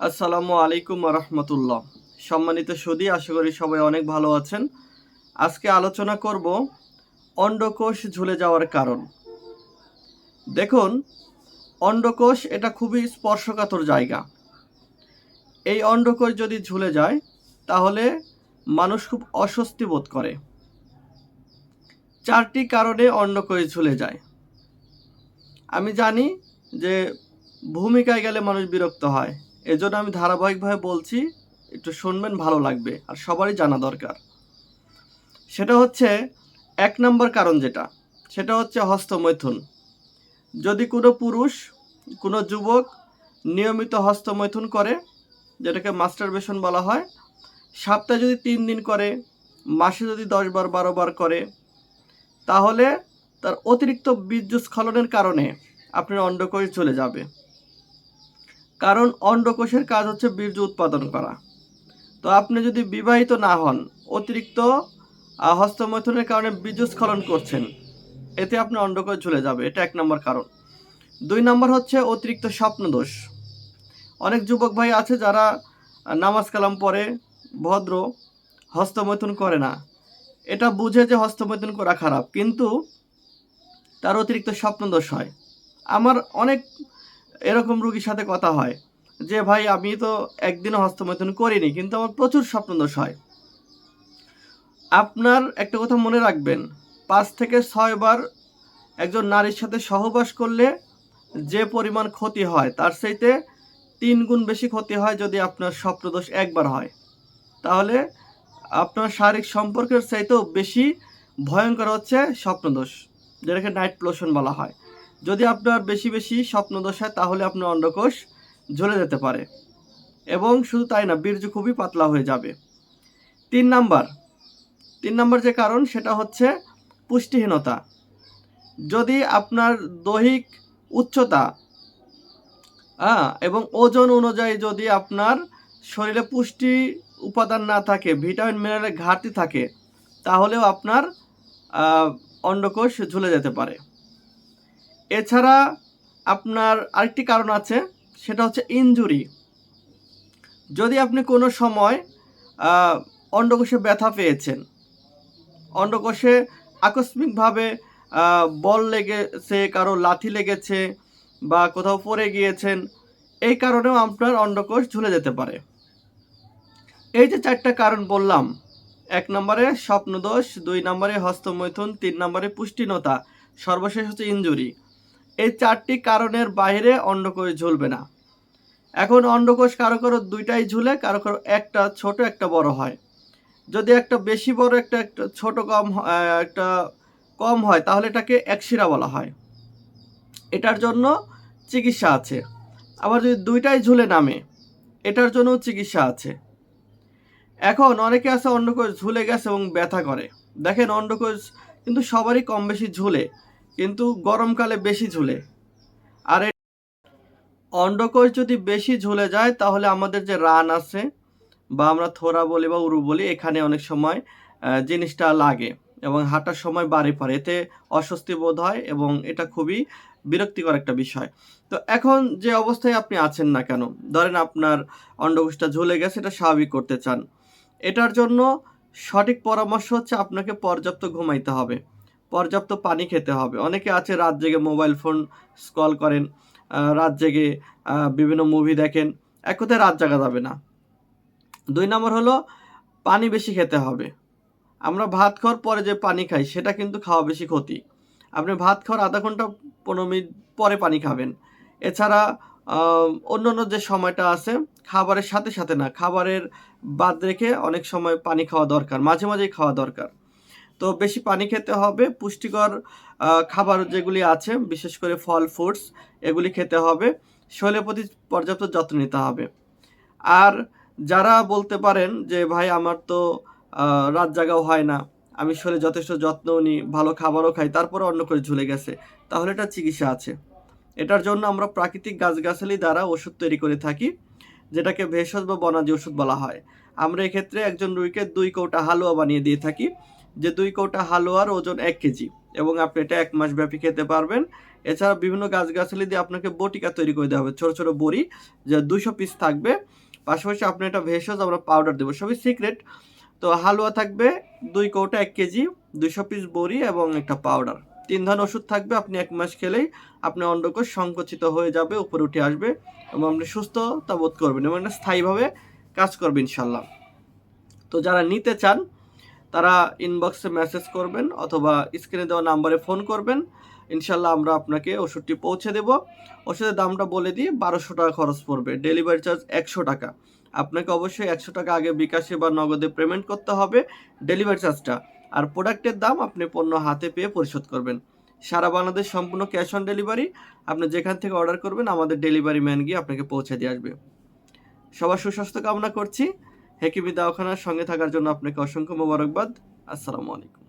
আসসালামু আলাইকুম রহমতুল্লাহ সম্মানিত সুদী, আশা করি সবাই অনেক ভালো আছেন। আজকে আলোচনা করব অন্ডকোষ ঝুলে যাওয়ার কারণ। দেখুন, অন্ডকোষ এটা খুবই স্পর্শকাতর জায়গা। এই অন্ডকোষ যদি ঝুলে যায়, তাহলে মানুষ খুব অস্বস্তি বোধ করে। চারটি কারণে অন্ডকোষ ঝুলে যায়। আমি জানি যে ভূমিকায় গেলে মানুষ বিরক্ত হয় এজন্য আমি ধারাবাহিকভাবে বলছি, একটু শুনবেন, ভালো লাগবে। আর সবারই জানা দরকার। সেটা হচ্ছে, এক নম্বর কারণ যেটা, সেটা হচ্ছে হস্তমৈথুন। যদি কোনো পুরুষ, কোনো যুবক নিয়মিত হস্তমৈথুন করে, যেটাকে মাস্টার মাস্টারবেশন বলা হয়, সপ্তাহে যদি তিন দিন করে, মাসে যদি দশ বার, বারো বার করে, তাহলে তার অতিরিক্ত বীর্যস্খলনের কারণে আপনার অন্ডকোষ চলে যাবে। কারণ অন্ডকোষের কাজ হচ্ছে বীর্য উৎপাদন করা। তো আপনি যদি বিবাহিত না হন, অতিরিক্ত হস্তমৈথুনের কারণে বীর্যস্খলন করছেন, এতে আপনার অন্ডকোষ ঝুলে যাবে। এটা এক নম্বর কারণ। দুই নম্বর হচ্ছে অতিরিক্ত স্বপ্নদোষ। অনেক যুবক ভাই আছে যারা নামাজ কালাম পড়ে, ভদ্র, হস্তমৈথুন করে না। এটা বুঝে যে হস্তমৈথুন করা খারাপ, কিন্তু তার অতিরিক্ত স্বপ্নদোষ হয়। আমার অনেক এরকম রুগীর সাথে কথা হয় যে, ভাই, আমি তো একদিনও হস্তমৈথুন করিনি, কিন্তু আমার প্রচুর স্বপ্নদোষ হয়। আপনার একটা কথা মনে রাখবেন, পাঁচ থেকে ছয় বার একজন নারীর সাথে সহবাস করলে যে পরিমাণ ক্ষতি হয়, তার চাইতে তিন গুণ বেশি ক্ষতি হয় যদি আপনার স্বপ্নদোষ একবার হয়। তাহলে আপনার শারীরিক সম্পর্কের চাইতেও বেশি ভয়ঙ্কর হচ্ছে স্বপ্নদোষ, যেটাকে নাইট প্লোশন বলা হয়। যদি আপনার বেশি বেশি স্বপ্নদোষ হয়, তাহলে আপনার অন্ডকোষ ঝরে যেতে পারে। এবং শুধু তাই না, বীর্য খুবই পাতলা হয়ে যাবে। তিন নাম্বার তিন নাম্বার যে কারণ, সেটা হচ্ছে পুষ্টিহীনতা। যদি আপনার দৈহিক উচ্চতা হ্যাঁ এবং ওজন অনুযায়ী যদি আপনার শরীরে পুষ্টি উপাদান না থাকে, ভিটামিন, মিনারেলের ঘাটতি থাকে, তাহলেও আপনার অন্ডকোষ ঝুলে যেতে পারে। এছাড়া আপনার আরেকটি কারণ আছে, সেটা হচ্ছে ইনজুরি। যদি আপনি কোনো সময় অন্ডকোষে ব্যথা পেয়েছেন, অন্ডকোষে আকস্মিকভাবে বল লেগেছে, কারও লাথি লেগেছে বা কোথাও পড়ে গিয়েছেন, এই কারণেও আপনার অন্ডকোষ ঝুলে যেতে পারে। এই যে চারটা কারণ বললাম, এক নম্বরে স্বপ্নদোষ, দুই নম্বরে হস্তমৈথুন, তিন নম্বরে পুষ্টিনতা, সর্বশেষ হচ্ছে ইনজুরি। এই চারটি কারণের বাইরে অন্ডকোষ ঝুলবে না। এখন অন্ডকোষ কারও কারও দুইটাই ঝুলে, কারও কারও একটা ছোট, একটা বড় হয়। যদি একটা বেশি বড়, একটা একটা ছোট কম একটা কম হয়, তাহলে এটাকে একশিরা বলা হয়। এটার জন্য চিকিৎসা আছে। আবার যদি দুইটাই ঝুলে নামে, এটার জন্য চিকিৎসা আছে। এখন অনেকে আছে অন্ডকোষ ঝুলে গেছে এবং ব্যথা করে। দেখেন অন্ডকোষ কিন্তু সবারই কম বেশি ঝুলে। কিন্তু গরমকালে বেশি ঝুলে। আর অন্ডকোষ যদি বেশি ঝুলে যায়, তাহলে আমাদের যে রান আছে, বা আমরা থোরা বলি বা উরু বলি, এখানে অনেক সময় জিনিসটা লাগে এবং হাঁটার সময় বাড়ি পড়ে। এতে অস্বস্তি বোধ হয় এবং এটা খুবই বিরক্তিকর একটা বিষয়। তো এখন যে অবস্থায় আপনি আছেন না কেন, ধরেন আপনার অন্ডকোষটা ঝুলে গেছে, এটা স্বাভাবিক করতে চান। এটার জন্য সঠিক পরামর্শ হচ্ছে আপনাকে পর্যাপ্ত ঘুমাইতে হবে। পর্যাপ্ত পানি খেতে হবে। অনেকে আছে রাত জেগে মোবাইল ফোন স্ক্রল করেন রাত জেগে বিভিন্ন মুভি দেখেন, এক কথায় রাত জাগা যাবে না। দুই নম্বর হলো পানি বেশি খেতে হবে। আমরা ভাত খাওয়ার পরে যে পানি খাই, সেটা কিন্তু খাওয়া বেশি ক্ষতি। আপনি ভাত খাওয়ার আধা ঘণ্টা, পনেরো মিনিট পরে পানি খাবেন। এছাড়া অন্য অন্য যে সময়টা আছে, খাবারের সাথে সাথে না, খাবারের বাদ রেখে অনেক সময় পানি খাওয়া দরকার, মাঝে মাঝেই খাওয়া দরকার। তো বেশি পানি খেতে হবে। পুষ্টিকর খাবার যেগুলি আছে, বিশেষ করে ফল, ফ্রুটস, এগুলি খেতে হবে। শরীরের প্রতি পর্যাপ্ত যত্ন নিতে হবে। আর যারা বলতে পারেন যে, ভাই, আমার তো রাত জাগাও হয় না। আমি শরীরে যথেষ্ট যত্নও নিই ভালো খাবারও খাই, তারপরে অন্য করে ঝুলে গেছে। তাহলে এটা চিকিৎসা আছে। এটার জন্য আমরা প্রাকৃতিক গাছগাছালি দ্বারা ওষুধ তৈরি করে থাকি, যেটাকে ভেষজ বা বনাজি ওষুধ বলা হয়। আমরা এক্ষেত্রে একজন রুগীকে দুই কৌটা হালুয়া বানিয়ে দিয়ে থাকি। যে দুই কৌটা হালুয়ার ওজন এক কেজি এবং আপনি এটা এক মাস ব্যাপী খেতে পারবেন। এছাড়া বিভিন্ন গাছগাছালি দিয়ে আপনাকে বটিকা তৈরি করে দেওয়া হবে, ছোট ছোট বড়ি যে দুইশো পিস থাকবে। পাশাপাশি আপনি একটা ভেষজ আমরা পাউডার দেবো, সবই সিক্রেট তো হালুয়া থাকবে দুই কৌটা এক কেজি, দুইশো পিস বড়ি এবং একটা পাউডার তিন ধরনের ওষুধ থাকবে, আপনি এক মাস খেলেই আপনার অন্ডকোষ সংকুচিত হয়ে যাবে, উপরে উঠে আসবে এবং আপনি সুস্থতা বোধ করবেন এবং এটা স্থায়ীভাবে কাজ করবে ইনশাল্লাহ তো যারা নিতে চান তারা ইনবক্সে মেসেজ করবেন অথবা স্ক্রিনে দেওয়া নাম্বারে ফোন করবেন। ইনশাল্লাহ আমরা আপনাকে ওষুধটি পৌঁছে দেব। ওষুধের দামটা বলে দিই বারোশো টাকা খরচ পড়বে। ডেলিভারি চার্জ একশো টাকা। আপনাকে অবশ্যই একশো টাকা আগে বিকাশে বা নগদে পেমেন্ট করতে হবে ডেলিভারি চার্জটা আর প্রোডাক্টের দাম আপনি পণ্য হাতে পেয়ে পরিশোধ করবেন। সারা বাংলাদেশ সম্পূর্ণ ক্যাশ অন ডেলিভারি আপনি যেখান থেকে অর্ডার করবেন, আমাদের ডেলিভারি ম্যান গিয়ে আপনাকে পৌঁছে দিয়ে আসবে। সবার সুস্বাস্থ্য কামনা করছি। হেকিমি দাওখানার সঙ্গে থাকার জন্য আপনাকে অসংখ্য মোবারকবাদ। আসসালামু আলাইকুম।